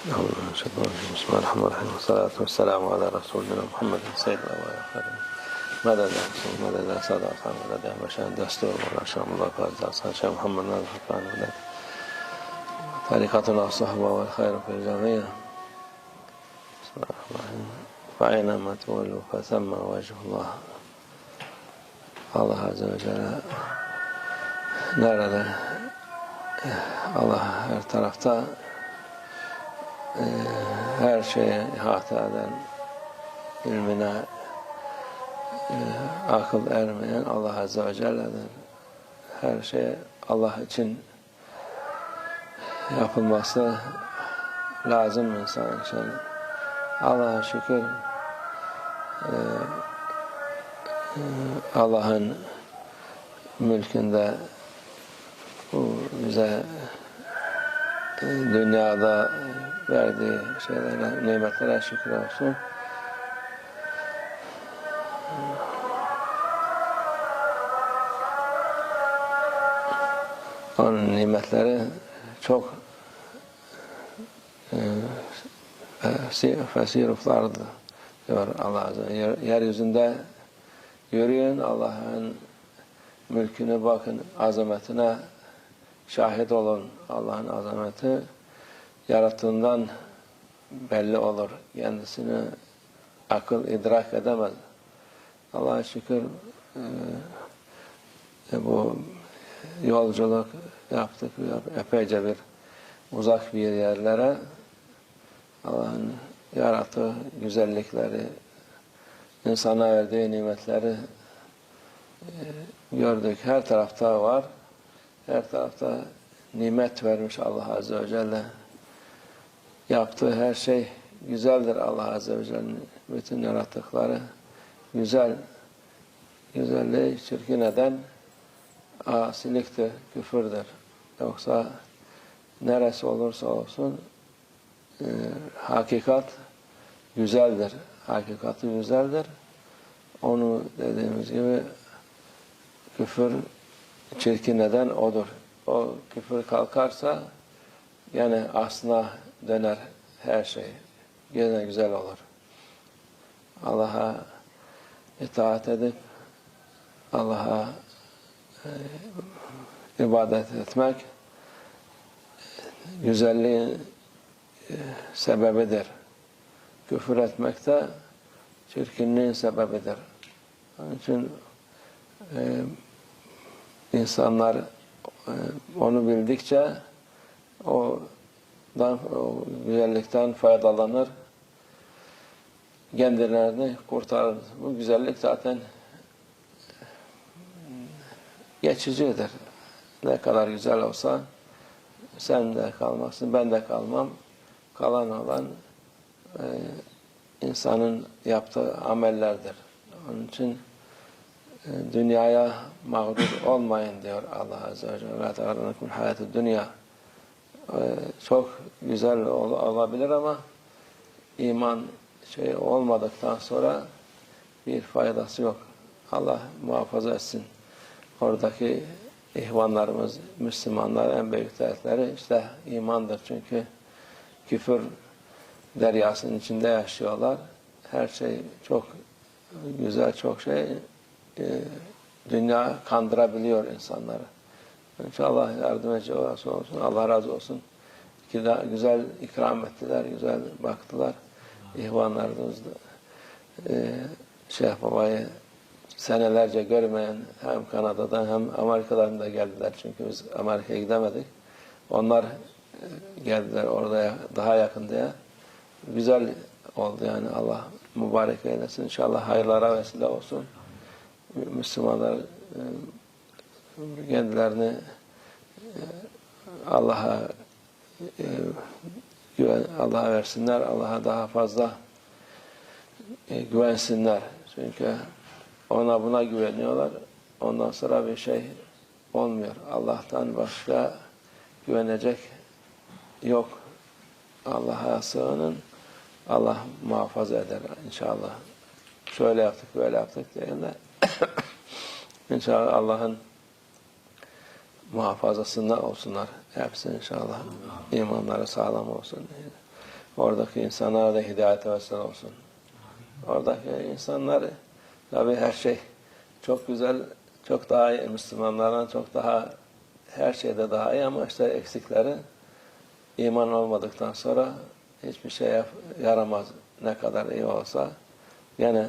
بسم الله الرحمن الرحيم والصلاة والسلام على رسولنا محمد سيد الله وآخره مدد يا رسول مدد يا سادة أصحاب مدد يا مشاهد دستور ولا شاء الله فاز أصحاب شيخ محمد نازل القرآن مدد طريقتنا الصحبة والخير في الجميع بسم الله الرحمن الرحيم فأينما تولوا فثم وجه الله Azze ve Celle nerede Allah her tarafta e, her şeye ihata eden ilmine e, akıl ermeyen Allah Azze ve Celle'dir. Her şey Allah için yapılması lazım insan için. Allah'a şükür e, Allah'ın mülkünde bu bize e, dünyada verdiği şeylere, nimetlere şükür olsun. Onun nimetleri çok e, fesiruflardı diyor Allah Azze. Yeryüzünde Yürüyün Allah'ın mülküne bakın, azametine şahit olun. Allah'ın azameti yarattığından belli olur. Kendisini akıl idrak edemez. Allah'a şükür e, bu yolculuk yaptık. Epeyce bir uzak bir yerlere Allah'ın yarattığı güzellikleri, insana verdiği nimetleri e, gördük. Her tarafta var. Her tarafta nimet vermiş Allah Azze ve Celle. Yaptığı her şey güzeldir Allah Azze ve Celle'nin bütün yarattıkları güzel. Güzelliği çirkin eden asiliktir, küfürdür. Yoksa neresi olursa olsun e, hakikat güzeldir hakikati güzeldir. Onu dediğimiz gibi küfür çirkin neden odur. O küfür kalkarsa yani aslına döner her şey. Yine güzel olur. Allah'a itaat edip Allah'a e, ibadet etmek güzelliğin e, sebebidir küfür etmek de çirkinliğin sebebidir. Onun için e, insanlar e, onu bildikçe o, o güzellikten faydalanır, kendilerini kurtarır. Bu güzellik zaten geçicidir. Ne kadar güzel olsa sen de kalmazsın, ben de kalmam. Kalan olan e, insanın yaptığı amellerdir. Onun için e, dünyaya mağdur olmayın diyor Allah Azze ve Celle. La hayatı dünya. E, çok güzel ol, olabilir ama iman şey olmadıktan sonra bir faydası yok. Allah muhafaza etsin. Oradaki ihvanlarımız, Müslümanlar en büyük dertleri işte imandır. Çünkü küfür deryasının içinde yaşıyorlar. Her şey çok güzel, çok şey e, dünya kandırabiliyor insanları. İnşallah yardım edici olsun, olsun. Allah razı olsun. Güzel ikram ettiler, güzel baktılar. İhvanlarımız da e, Şeyh Baba'yı senelerce görmeyen hem Kanada'dan hem Amerika'dan da geldiler. Çünkü biz Amerika'ya gidemedik. Onlar e, geldiler orada daha yakın diye güzel oldu yani Allah mübarek eylesin. İnşallah hayırlara vesile olsun. Müslümanlar e, kendilerini e, Allah'a e, güven Allah'a versinler. Allah'a daha fazla güvensinler. Çünkü ona buna güveniyorlar. Ondan sonra bir şey olmuyor. Allah'tan başka güvenecek yok. Allah'a sığının. Allah muhafaza eder inşallah. Şöyle yaptık, böyle yaptık diye de inşallah Allah'ın muhafazasında olsunlar. Hepsi inşallah. imanları sağlam olsun. Oradaki insanlara da hidayete vesile olsun. Oradaki insanlar tabii her şey çok güzel, çok daha iyi. Müslümanlardan çok daha her şeyde daha iyi ama işte eksikleri iman olmadıktan sonra hiçbir şey yaramaz. Ne kadar iyi olsa gene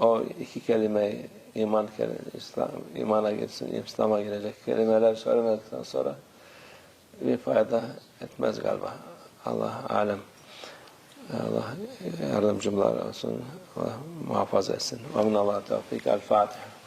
o iki kelimeyi iman İslam, imana girsin, İslam'a girecek kelimeler söylemedikten sonra bir fayda etmez galiba. Allah alem. Allah yardımcılar olsun. Allah muhafaza etsin. Ve min Allah tevfik. El Fatiha.